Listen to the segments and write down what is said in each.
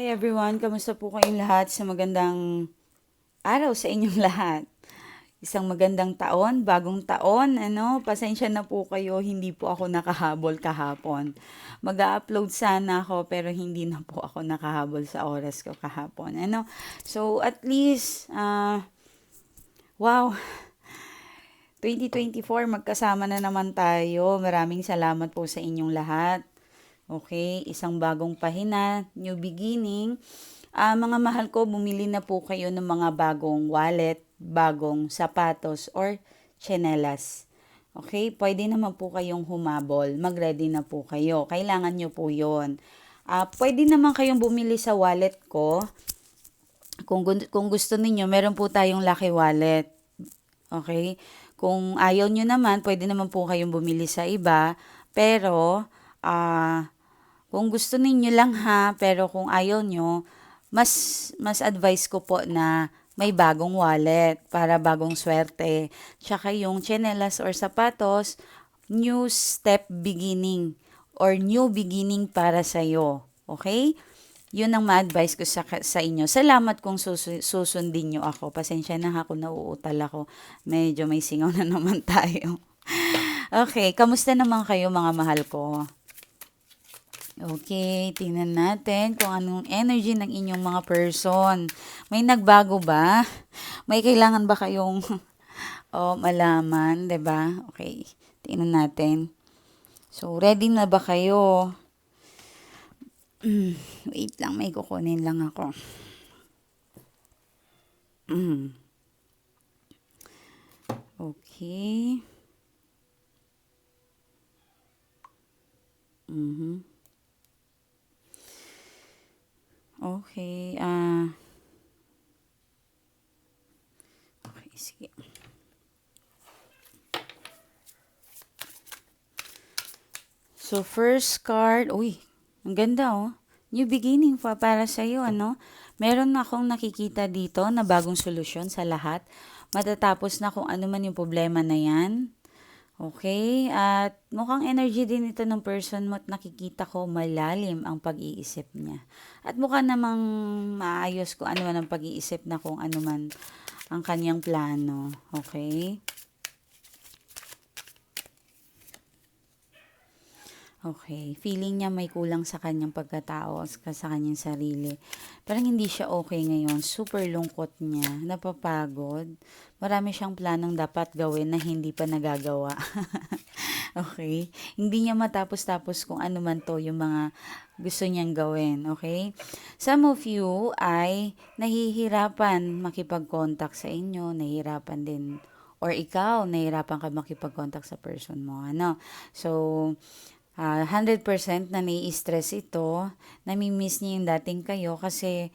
Hi everyone, kamusta po kayong lahat sa magandang araw sa inyong lahat? Isang magandang taon, bagong taon, ano? Pasensya na po kayo, hindi po ako nakahabol kahapon. Mag-upload sana ako pero hindi na po ako nakahabol sa oras ko kahapon, ano? So at least, uh, wow, 2024 magkasama na naman tayo. Maraming salamat po sa inyong lahat. Okay, isang bagong pahina, new beginning. Uh, mga mahal ko, bumili na po kayo ng mga bagong wallet, bagong sapatos, or chenelas. Okay, pwede naman po kayong humabol. Mag-ready na po kayo. Kailangan nyo po yon. Uh, pwede naman kayong bumili sa wallet ko. Kung, kung gusto niyo meron po tayong lucky wallet. Okay? Kung ayaw nyo naman, pwede naman po kayong bumili sa iba. Pero, ah, uh, kung gusto ninyo lang ha, pero kung ayaw nyo, mas, mas advice ko po na may bagong wallet para bagong swerte. Tsaka yung chinelas or sapatos, new step beginning or new beginning para sa'yo. Okay? Yun ang ma-advise ko sa, sa inyo. Salamat kung sus- susundin nyo ako. Pasensya na ako, nauutal ako. Medyo may singaw na naman tayo. okay, kamusta naman kayo mga mahal ko? Okay, tingnan natin kung anong energy ng inyong mga person. May nagbago ba? May kailangan ba kayong oh, malaman, 'di ba? Okay, tingnan natin. So, ready na ba kayo? Mm, wait lang, may kukunin lang ako. Mm. Okay. Mhm. Okay, ah... Uh, okay, sige. So, first card, uy, ang ganda oh. New beginning pa para sa iyo, ano? Meron akong nakikita dito na bagong solusyon sa lahat. Matatapos na kung ano man yung problema na yan. Okay, at mukhang energy din ito ng person mo at nakikita ko malalim ang pag-iisip niya. At mukha namang maayos kung ano man ang pag-iisip na kung ano man ang kanyang plano. Okay? Okay, feeling niya may kulang sa kanyang pagkatao, sa kanyang sarili. Parang hindi siya okay ngayon. Super lungkot niya, napapagod. Marami siyang planong dapat gawin na hindi pa nagagawa. okay? Hindi niya matapos-tapos kung ano man to yung mga gusto niyang gawin. Okay? Some of you ay nahihirapan makipag-contact sa inyo, nahihirapan din or ikaw, nahihirapan ka makipag-contact sa person mo. Ano? So, uh, ah, 100% na nai-stress ito, nami-miss niya yung dating kayo kasi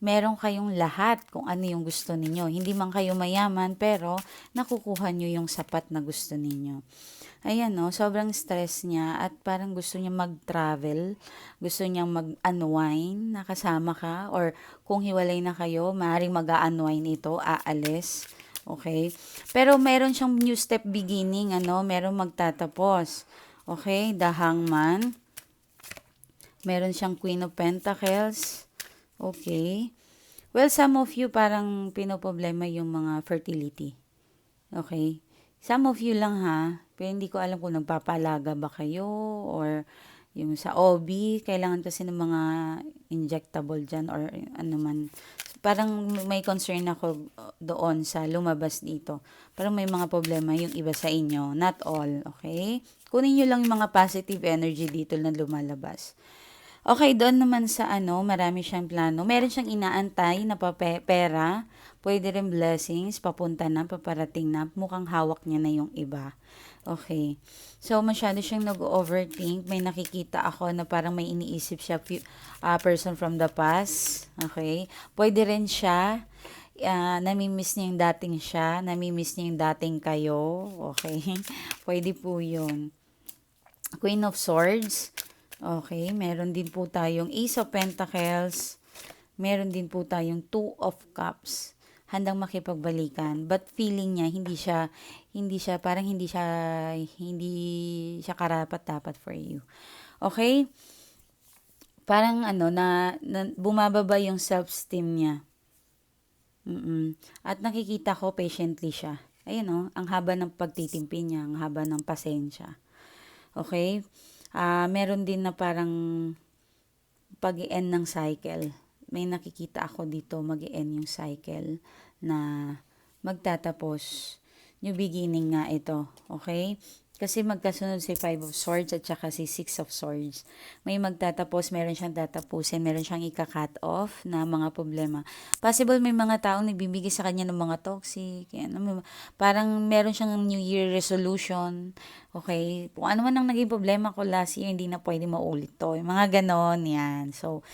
meron kayong lahat kung ano yung gusto ninyo. Hindi man kayo mayaman, pero nakukuha nyo yung sapat na gusto ninyo. Ayan no, sobrang stress niya at parang gusto niya mag-travel, gusto niya mag-unwind, nakasama ka, or kung hiwalay na kayo, maaaring mag-unwind ito, aalis. Okay? Pero meron siyang new step beginning, ano, meron magtatapos. Okay, the hangman. Meron siyang Queen of Pentacles. Okay. Well, some of you parang pinoproblema yung mga fertility. Okay. Some of you lang ha. Pero hindi ko alam kung nagpapalaga ba kayo or yung sa OB, kailangan kasi ng mga injectable dyan or ano man. Parang may concern ako doon sa lumabas dito. Parang may mga problema yung iba sa inyo. Not all, okay? Kunin nyo lang yung mga positive energy dito na lumalabas. Okay, doon naman sa ano, marami siyang plano. Meron siyang inaantay na pera. Pwede rin blessings, papunta na, paparating na. Mukhang hawak niya na yung iba. Okay. So, masyado siyang nag-overthink. May nakikita ako na parang may iniisip siya uh, person from the past. Okay. Pwede rin siya uh, namimiss niya yung dating siya, namimiss niya yung dating kayo. Okay? Pwede po yun. Queen of Swords. Okay, meron din po tayong Ace of Pentacles. Meron din po tayong Two of Cups. Handang makipagbalikan, but feeling niya hindi siya hindi siya parang hindi siya hindi siya karapat dapat for you. Okay? parang ano, na, na bumababa yung self-esteem niya. Mm-mm. At nakikita ko patiently siya. Ayun oh, ang haba ng pagtitimpi niya, ang haba ng pasensya. Okay? Ah, meron din na parang pag end ng cycle. May nakikita ako dito mag end yung cycle na magtatapos. New beginning nga ito. Okay? Kasi magkasunod si Five of Swords at saka si Six of Swords. May magtatapos, meron siyang tatapusin, meron siyang ika-cut off na mga problema. Possible may mga taong nagbibigay sa kanya ng mga toxic. Yan, may- parang meron siyang New Year resolution. Okay? Kung ano man ang naging problema ko last year, hindi na pwede maulit to. Yung mga ganon, yan. So,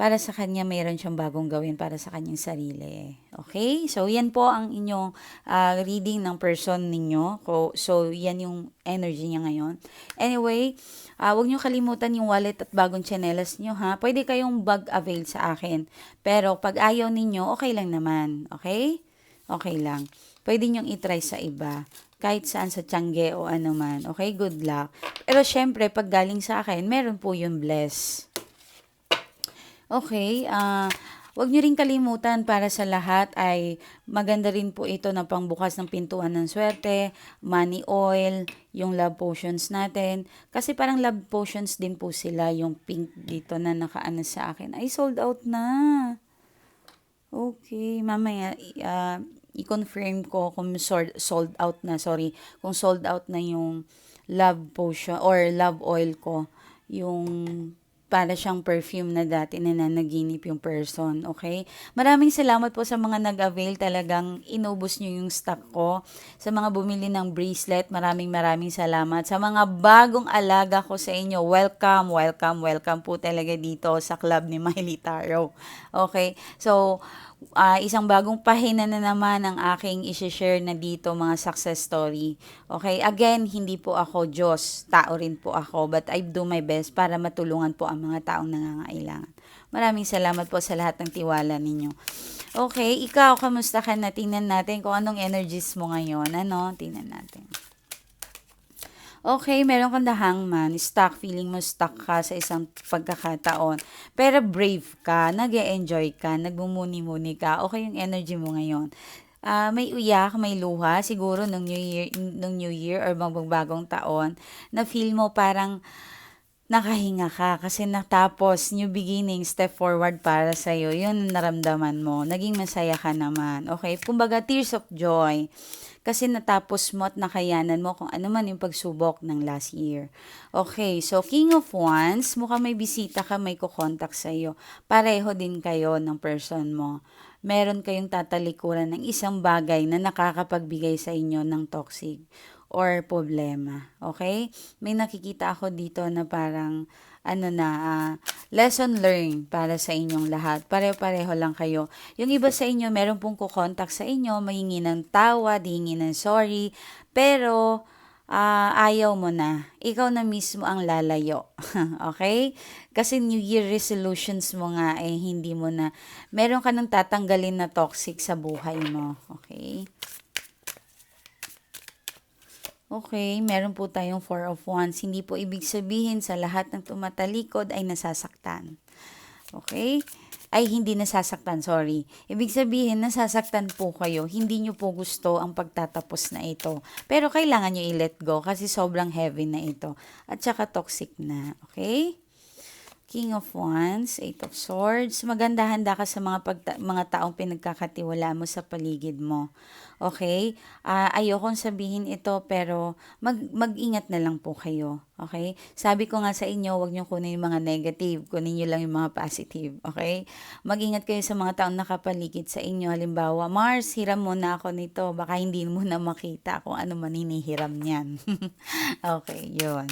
para sa kanya, mayroon siyang bagong gawin para sa kanyang sarili. Okay? So, yan po ang inyong ah, reading ng person ninyo. So, yan yung energy niya ngayon. Anyway, ah, huwag niyo kalimutan yung wallet at bagong chanelas niyo, ha? Pwede kayong bag-avail sa akin. Pero, pag ayaw ninyo, okay lang naman. Okay? Okay lang. Pwede niyong itry sa iba. Kahit saan sa Tiangge o ano man. Okay? Good luck. Pero, syempre, pag galing sa akin, meron po yung bless. Okay, ah wag niyo rin kalimutan para sa lahat ay maganda rin po ito na pangbukas ng pintuan ng swerte, money oil, yung love potions natin. Kasi parang love potions din po sila, yung pink dito na nakaano sa akin. Ay, sold out na. Okay, mamaya ah, i-confirm ko kung sold out na, sorry, kung sold out na yung love potion or love oil ko, yung para siyang perfume na dati na nanaginip yung person, okay? Maraming salamat po sa mga nag-avail, talagang inubos nyo yung stock ko. Sa mga bumili ng bracelet, maraming maraming salamat. Sa mga bagong alaga ko sa inyo, welcome, welcome, welcome po talaga dito sa club ni Miley Taro. Okay? So, ah, isang bagong pahina na naman ang aking isi-share na dito mga success story. Okay, again, hindi po ako Diyos, tao rin po ako, but I do my best para matulungan po ang mga taong nangangailangan. Maraming salamat po sa lahat ng tiwala ninyo. Okay, ikaw, kamusta ka na? Tingnan natin kung anong energies mo ngayon. Ano? Tingnan natin. Okay, meron kang the hangman, stuck, feeling mo stuck ka sa isang pagkakataon. Pero brave ka, nag enjoy ka, nagmumuni-muni ka, okay yung energy mo ngayon. Ah, may uyak, may luha, siguro nung New Year, nung New Year or magbagong taon, na feel mo parang nakahinga ka kasi natapos new beginning, step forward para sa iyo. Yun naramdaman mo. Naging masaya ka naman. Okay? Kumbaga, tears of joy. Kasi natapos mo at nakayanan mo kung ano man yung pagsubok ng last year. Okay, so King of Wands, mukhang may bisita ka, may kukontak sa iyo. Pareho din kayo ng person mo. Meron kayong tatalikuran ng isang bagay na nakakapagbigay sa inyo ng toxic or problema. Okay? May nakikita ako dito na parang ano na, ah, lesson learned para sa inyong lahat. Pare-pareho lang kayo. Yung iba sa inyo, meron pong kukontak sa inyo, mahingi ng tawad, hingi ng sorry, pero ah, ayaw mo na. Ikaw na mismo ang lalayo. okay? Kasi New Year resolutions mo nga eh, hindi mo na, meron ka nang tatanggalin na toxic sa buhay mo. Okay? Okay, meron po tayong Four of Wands. Hindi po ibig sabihin sa lahat ng tumatalikod ay nasasaktan. Okay? Ay, hindi nasasaktan, sorry. Ibig sabihin, nasasaktan po kayo. Hindi nyo po gusto ang pagtatapos na ito. Pero kailangan nyo i-let go kasi sobrang heavy na ito. At saka toxic na. Okay? King of Wands, Eight of Swords. Maganda handa ka sa mga, pagta- mga taong pinagkakatiwala mo sa paligid mo. Okay? Ah, ayokong sabihin ito pero mag, mag-ingat na lang po kayo. Okay? Sabi ko nga sa inyo, huwag niyo kunin yung mga negative. Kunin niyo lang yung mga positive. Okay? Mag-ingat kayo sa mga taong nakapaligid sa inyo. Halimbawa, Mars, hiram mo na ako nito. Baka hindi mo na makita kung ano man hinihiram niyan. okay, yun.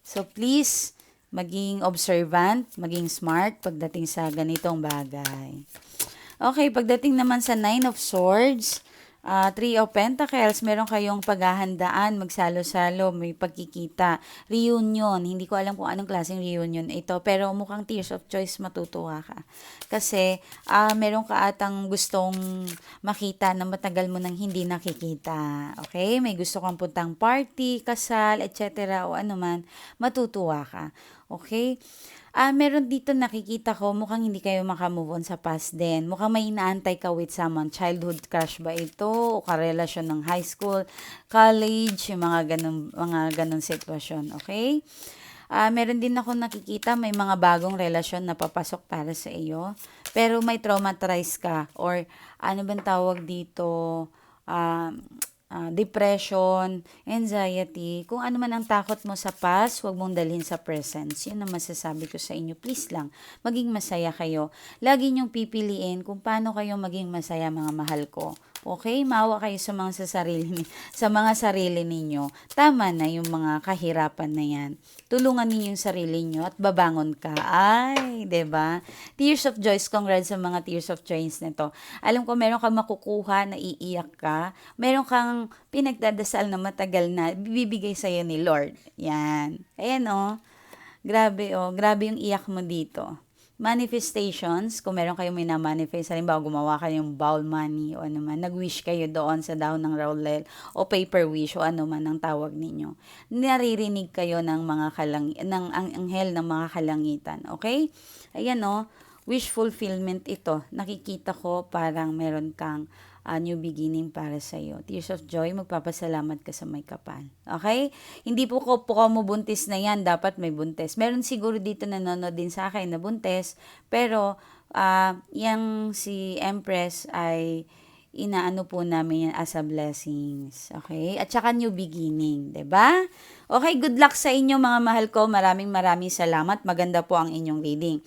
So, please, maging observant, maging smart pagdating sa ganitong bagay. Okay, pagdating naman sa Nine of Swords, ah, Three of Pentacles, meron kayong paghahandaan, magsalo-salo, may pagkikita, reunion. Hindi ko alam kung anong klaseng reunion ito, pero mukhang tears of choice matutuwa ka. Kasi ah, meron ka atang gustong makita na matagal mo nang hindi nakikita. Okay? May gusto kang puntang party, kasal, etc. o ano man, matutuwa ka. Okay? Ah, meron dito nakikita ko, mukhang hindi kayo makamove on sa past din. Mukhang may inaantay ka with someone. Childhood crush ba ito? O karelasyon ng high school, college, yung mga ganun, mga ganun sitwasyon. Okay? Ah, meron din ako nakikita may mga bagong relasyon na papasok para sa iyo. Pero may traumatized ka or ano bang tawag dito? Ah, ah, depression, anxiety, kung ano man ang takot mo sa past, huwag mong dalhin sa present. Yun ang masasabi ko sa inyo. Please lang, maging masaya kayo. Lagi niyong pipiliin kung paano kayo maging masaya mga mahal ko. Okay? Mawa kayo sa mga sa sarili sa mga sarili ninyo. Tama na yung mga kahirapan na yan. Tulungan ninyo yung sarili niyo at babangon ka. Ay, ba? Tears of joy, congrats sa mga tears of joy nito. Alam ko meron kang makukuha na iiyak ka. Meron kang pinagdadasal na matagal na bibigay sa ni Lord. Yan. Ayan oh. Grabe oh, grabe yung iyak mo dito manifestations, kung meron kayong minamanifest, halimbawa gumawa kayong bowl money o ano man, nag-wish kayo doon sa dahon ng laurel o paper wish o ano man ang tawag ninyo. Naririnig kayo ng mga kalang ng ang anghel ng mga kalangitan, okay? Ayan no, wish fulfillment ito. Nakikita ko parang meron kang uh, new beginning para sa iyo. Tears of joy, magpapasalamat ka sa may kapal. Okay? Hindi po ko po mo buntis na yan, dapat may buntis. Meron siguro dito nanonood din sa akin na buntis, pero uh, yung si Empress ay inaano po namin yan as a blessings. Okay? At saka new beginning, ba? Okay, good luck sa inyo mga mahal ko. Maraming maraming salamat. Maganda po ang inyong reading.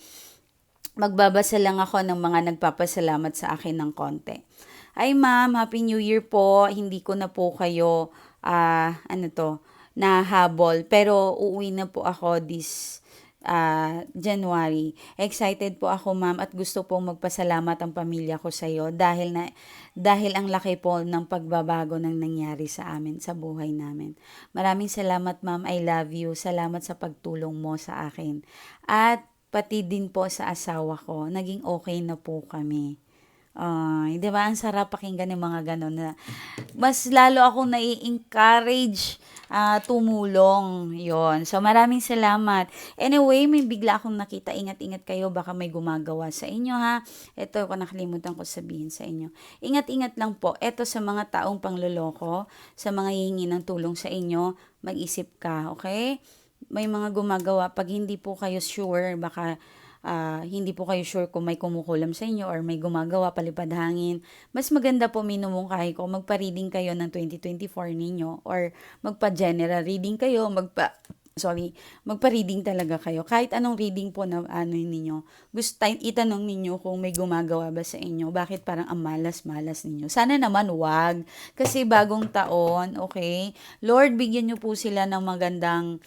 Magbabasa lang ako ng mga nagpapasalamat sa akin ng konti. Ay ma'am, Happy New Year po. Hindi ko na po kayo, ah, ano to, nahabol. Pero uuwi na po ako this uh, January. Excited po ako ma'am at gusto pong magpasalamat ang pamilya ko sa iyo dahil na dahil ang laki po ng pagbabago nang nangyari sa amin sa buhay namin. Maraming salamat ma'am. I love you. Salamat sa pagtulong mo sa akin. At pati din po sa asawa ko. Naging okay na po kami. Ay, 'di ba? Ang sarap pakinggan ng mga ganun na mas lalo akong nai-encourage uh, tumulong. 'Yon. So maraming salamat. Anyway, may bigla akong nakita. Ingat-ingat kayo baka may gumagawa sa inyo ha. Ito ko nakalimutan ko sabihin sa inyo. Ingat-ingat lang po. Ito sa mga taong pangloloko, sa mga hihingi ng tulong sa inyo, mag-isip ka, okay? May mga gumagawa pag hindi po kayo sure baka uh, hindi po kayo sure kung may kumukulam sa inyo or may gumagawa palipad hangin, mas maganda po minumungkahi ko magpa-reading kayo ng 2024 ninyo or magpa-general reading kayo, magpa sorry, magpa-reading talaga kayo. Kahit anong reading po na ano ninyo, gusto itanong ninyo kung may gumagawa ba sa inyo. Bakit parang ang malas-malas ninyo? Sana naman wag. Kasi bagong taon, okay? Lord, bigyan niyo po sila ng magandang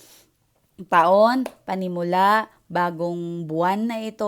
taon, panimula, bagong buwan na ito,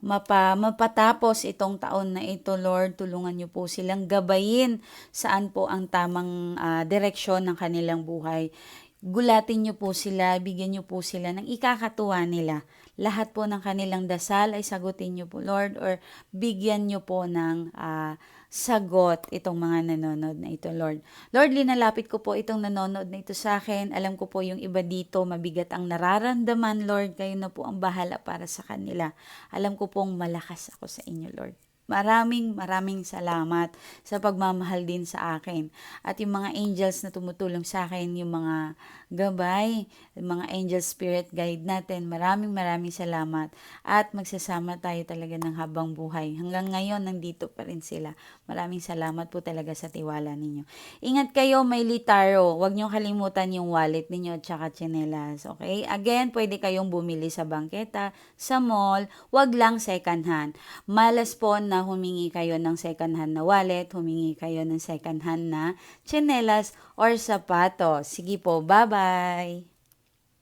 mapa, mapatapos itong taon na ito, Lord, tulungan niyo po silang gabayin saan po ang tamang uh, direksyon ng kanilang buhay. Gulatin niyo po sila, bigyan niyo po sila ng ikakatuwa nila. Lahat po ng kanilang dasal ay sagutin niyo po, Lord, or bigyan niyo po ng uh, sagot itong mga nanonood na ito, Lord. Lord, linalapit ko po itong nanonood na ito sa akin. Alam ko po yung iba dito, mabigat ang nararamdaman, Lord. Kayo na po ang bahala para sa kanila. Alam ko pong malakas ako sa inyo, Lord. Maraming maraming salamat sa pagmamahal din sa akin. At yung mga angels na tumutulong sa akin, yung mga gabay, yung mga angel spirit guide natin, maraming maraming salamat. At magsasama tayo talaga ng habang buhay. Hanggang ngayon, nandito pa rin sila. Maraming salamat po talaga sa tiwala ninyo. Ingat kayo, may litaro. Huwag niyo kalimutan yung wallet ninyo at saka chinelas. Okay? Again, pwede kayong bumili sa bangketa, sa mall, wag lang second hand. Malas po na humingi kayo ng second hand na wallet, humingi kayo ng second hand na chinelas or sapatos. Sige po, bye-bye!